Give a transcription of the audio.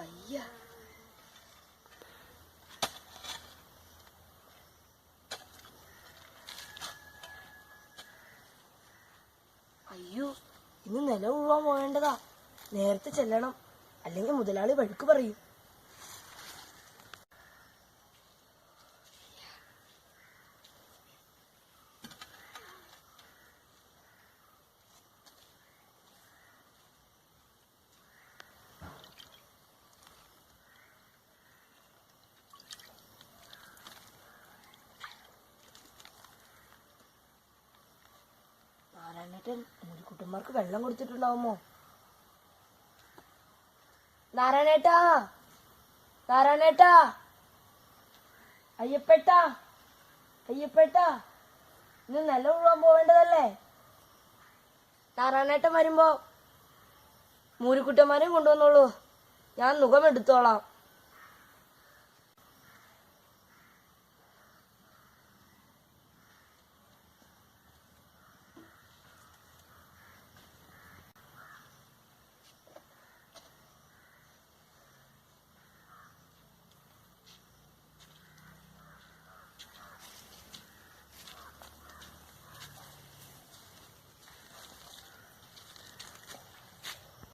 അയ്യോ ഇന്ന് നില ഉഴുവാൻ പോകേണ്ടതാ. നേരത്തെ ചെല്ലണം. അല്ലെങ്കിൽ മുതലാളി വഴുക്ക് പറയും. നാരായണേട്ടൻ മുരിക്കുട്ടന്മാർക്ക് വെള്ളം കൊടുത്തിട്ടുണ്ടാവുമോ നാരായണേട്ടാ നാരായണേട്ടാ അയ്യപ്പേട്ടാ അയ്യപ്പേട്ടാ ഇന്ന് നില ഉഴുവാൻ പോവേണ്ടതല്ലേ? നാരായണേട്ടൻ വരുമ്പോ മൂരിക്കുട്ടന്മാരെയും കൊണ്ടുവന്നോളൂ. ഞാൻ മുഖം എടുത്തോളാം.